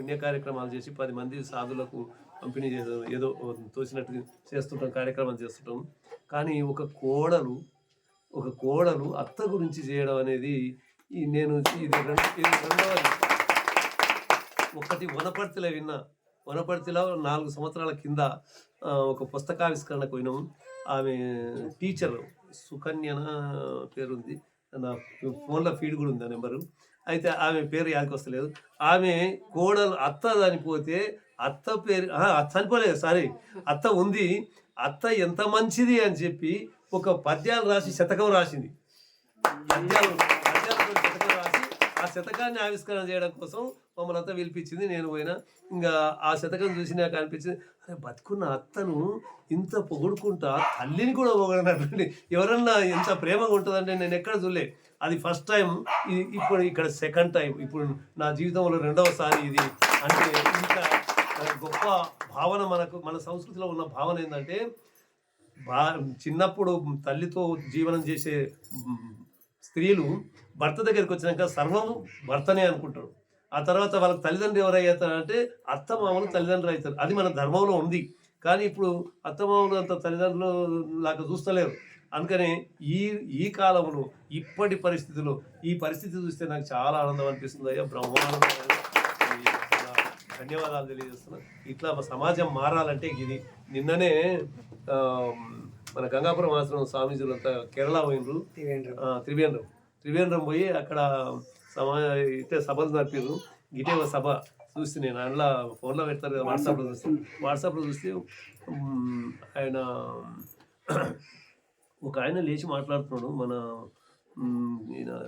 పుణ్య కార్యక్రమాలు చేసి పది మంది సాధులకు పంపిణీ చేసే ఏదో తోచినట్టు చేస్తుంటాం కార్యక్రమం చేస్తుంటాం. కానీ ఒక కోడలు ఒక కోడలు అత్త గురించి చేయడం అనేది ఈ నేను ఇది రెండు ఇది రెండవది. ఒకటి వనపర్తిలో విన్నా. వనపర్తిలో నాలుగు సంవత్సరాల కింద ఒక పుస్తకావిష్కరణకు పోయినాం. ఆమె టీచర్ సుకన్యన పేరుంది. నా ఫోన్లో ఫీడ్ కూడా ఉంది ఆ నెంబరు. అయితే ఆమె పేరు యాదకి వస్తలేదు. ఆమె కోడలు అత్త చనిపోతే అత్త పేరు చనిపోలేదు సారీ. అత్త ఉంది అత్త ఎంత మంచిది అని చెప్పి ఒక పద్యాలు రాసి శతకం రాసింది. పద్యాలు పద్యాలు శతకం రాసి ఆ శతకాన్ని ఆవిష్కరణ చేయడం కోసం మమ్మల్ని అంతా పిలిపించింది నేను పోయినా. ఇంకా ఆ శతకం చూసి నాకు అనిపించింది అరే బతుకున్న అత్తను ఇంత పొగుడుకుంటా తల్లిని కూడా పొగడనటువంటి ఎవరన్నా ఎంత ప్రేమగా ఉంటుందంటే నేను ఎక్కడ చూడలే. అది ఫస్ట్ టైం ఇప్పుడు ఇక్కడ సెకండ్ టైం ఇప్పుడు నా జీవితంలో రెండవసారి ఇది. అంటే ఇంత గొప్ప భావన మనకు మన సంస్కృతిలో ఉన్న భావన ఏంటంటే బా చిన్నప్పుడు తల్లితో జీవనం చేసే స్త్రీలు భర్త దగ్గరికి వచ్చినాక సర్వం భర్తనే అనుకుంటారు. ఆ తర్వాత వాళ్ళకి తల్లిదండ్రులు ఎవరయ్యారు అంటే అత్త మామలు తల్లిదండ్రులు అవుతారు అది మన ధర్మంలో ఉంది. కానీ ఇప్పుడు అత్త మామలు అంత తల్లిదండ్రులు లాగా చూస్తలేరు. అందుకని ఈ ఈ కాలంలో ఇప్పటి పరిస్థితుల్లో ఈ పరిస్థితి చూస్తే నాకు చాలా ఆనందం అనిపిస్తుంది. అయ్యా బ్రహ్మానందం. చాలా ధన్యవాదాలు తెలియజేస్తున్నా. ఇట్లా మా సమాజం మారాలంటే ఇది నిన్ననే మన గంగాపురం ఆశ్రమం స్వామీజీలంతా కేరళ పోయినరు త్రివేంద్రం. త్రివేంద్రం పోయి అక్కడ సమా ఇటే సభలు నడిపారు ఒక సభ. చూస్తే నేను అందులో ఫోన్లో పెడతారు కదా వాట్సాప్లో చూస్తే. వాట్సాప్లో చూస్తే ఆయన ఒక ఆయన లేచి మాట్లాడుతున్నాడు. మన ఈయన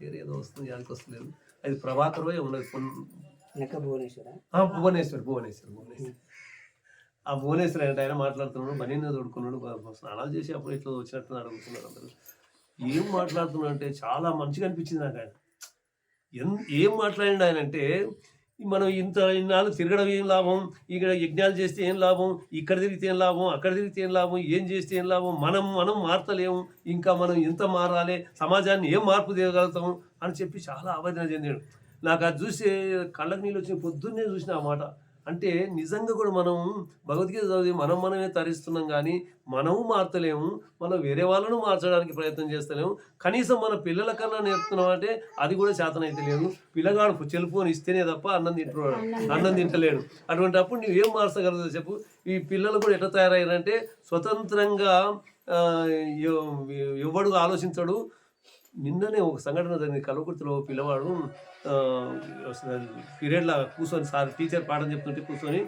పేరు ఏదో వస్తుంది యానికి వస్తలేదు అది ప్రభాకర్ ఉన్నది ఫోన్. భువనేశ్వర? ఆ, భువనేశ్వర్ భువనేశ్వర్ భువనేశ్వర్. ఆ భువనేశ్వర్ అంటే ఆయన మాట్లాడుతున్నాడు. బనీని తోడుకున్నాడు. స్నానాలు చేసి అప్పుడు ఇట్లా వచ్చినట్టు అడుగుతున్నారు అందరూ. ఏం మాట్లాడుతున్నాడు అంటే చాలా మంచిగా అనిపించింది నాకు ఆయన. ఎన్ ఏం మాట్లాడిండు ఆయన అంటే మనం ఇంత ఇన్నాళ్ళు తిరగడం ఏం లాభం? ఇక్కడ యజ్ఞాలు చేస్తే ఏం లాభం? ఇక్కడ తిరిగితే ఏం లాభం? అక్కడ తిరిగితే ఏం లాభం? ఏం చేస్తే ఏం లాభం? మనం మనం మారతలేము. ఇంకా మనం ఎంత మారాలి? సమాజాన్ని ఏం మార్పు తీయగలుగుతాం అని చెప్పి చాలా ఆవేదన చెందాడు నాకు అది చూసి కళ్ళకు నీళ్ళు వచ్చిన పొద్దున్నే చూసిన ఆ మాట. అంటే నిజంగా కూడా మనం భగవద్గీత చదివి మనం మనమే తరిస్తున్నాం కానీ మనము మార్చలేము మనం వేరే వాళ్ళను మార్చడానికి ప్రయత్నం చేస్తలేము. కనీసం మన పిల్లల కన్నా నేర్పుతున్నాం అంటే అది కూడా చేతనైతే లేదు. పిల్లగాడు చెల్ఫోన్ ఇస్తేనే తప్ప అన్నం తింటున్నాడు అన్నం తింటలేడు. అటువంటి అప్పుడు నువ్వు ఏం మార్చగలదు చెప్పు. ఈ పిల్లలు కూడా ఎట్లా తయారయ్యారంటే స్వతంత్రంగా ఎవడు ఆలోచించడు. నిన్ననే ఒక సంఘటన జరిగింది. కలవకుర్తిలో పిల్లవాడు పీరియడ్లో కూర్చొని సార్ టీచర్ పాఠం చెప్తుంటే కూర్చొని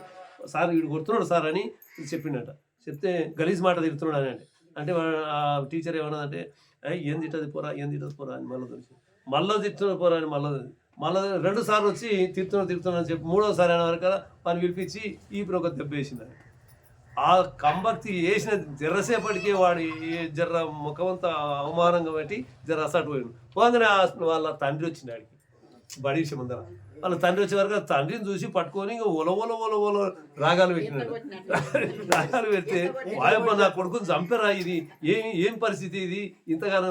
సార్ వీడు కొడుతున్నాడు సార్ అని చెప్పిండట. చెప్తే గలీజ్ మాట తిడుతున్నాడు అని అంటే. అంటే ఆ టీచర్ ఏమన్నదంటే ఏం తిట్టది పోరా ఏం తిట్టదు పోరా అని మళ్ళీ తెలిసి మళ్ళీ తిట్టున్నాడు పోరా అని మళ్ళీ మళ్ళీ రెండు సార్లు వచ్చి తిడుతున్నాడు తిడుతున్నాడు అని చెప్పి మూడోసారి అయిన వరకు వాడిని పిలిపించి ఈ ఒక దెబ్బ వేసింది ఆ కంబక్తి వేసిన జర్రసేపటికే వాడి జర్ర ముఖమంతా అవమానంగా పెట్టి జర్ర అసటు పోయాడు. పోగానే వాళ్ళ తండ్రి వచ్చింది ఆడికి. బడీష ముందర. వాళ్ళ తండ్రి వచ్చే వరకు తండ్రిని చూసి పట్టుకొని ఇంకా ఒల ఒల ఒల ఒల రాగాలు పెట్టినాడు. రాగాలు పెడితే వాయప్ప నా కొడుకుని చంపరా ఇది? ఏం ఏం పరిస్థితి ఇది? ఇంతగానో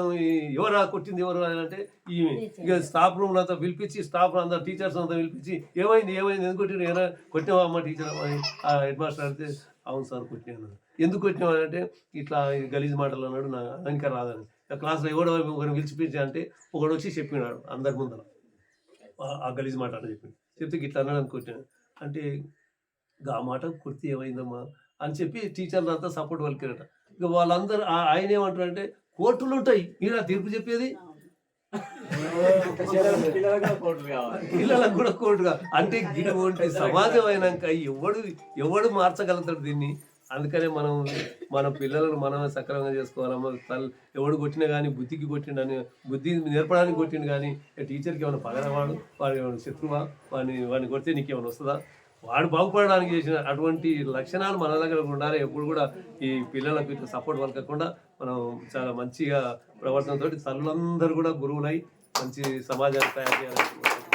ఎవరా కొట్టింది ఎవరు అని అంటే ఈమె. ఇక స్టాఫ్ రూమ్ అంతా పిలిపించి స్టాఫ్ అంతా టీచర్స్ అంతా పిలిపించి ఏమైంది ఏమైంది? ఎందుకు కొట్టిన ఏమైనా కొట్టినావా అమ్మ టీచర్? అమ్మ అని హెడ్ మాస్టర్ అడిగితే అవును సార్ కొట్టినాను. ఎందుకు కొట్టినావు అని అంటే ఇట్లా ఈ గలీజ్ మాటలు అన్నాడు నా ఇంకా రాదని క్లాస్లో ఎవడో ఒకరిని పిలిచిపించి అంటే ఒకడు వచ్చి చెప్పినాడు అందరి ముందర. ఆ- గలీజ్ మాట అని చెప్పింది చెప్తే ఇట్లా అన్నాడు అనుకుంటాను అంటే ఆ మాట కుర్తి ఏమైందమ్మా? అని చెప్పి టీచర్లు అంతా సపోర్ట్ పలికారట. ఇక వాళ్ళందరూ ఆ- ఆయన ఏమంటారంటే కోర్టులు ఉంటాయి మీరు ఆ తీర్పు చెప్పేది పిల్లలకు కూడా కోర్టుగా అంటే ఇటువంటి సమాజం అయినాక ఎవడు ఎవడు మార్చగలుగుతాడు దీన్ని? అందుకనే మనం మన పిల్లలను మనమే సక్రమంగా చేసుకోవాలి మన తల్లి ఎవడు కొట్టినా కానీ బుద్ధికి కొట్టిండని బుద్ధి నేర్పడానికి కొట్టిండు కానీ టీచర్కి ఏమైనా పగలవాడు వాడు ఏమైనా శత్రువా? వాడిని వాడిని కొడితే నీకు ఏమైనా వస్తుందా? వాడు బాగుపడడానికి చేసిన అటువంటి లక్షణాలు మన దగ్గర ఉండాలి. ఎప్పుడు కూడా ఈ పిల్లలకు ఇట్లా సపోర్ట్ పలకకుండా మనం చాలా మంచిగా ప్రవర్తనతోటి తల్లులందరూ కూడా గురువులై మంచి సమాజాన్ని తయారు చేయాలని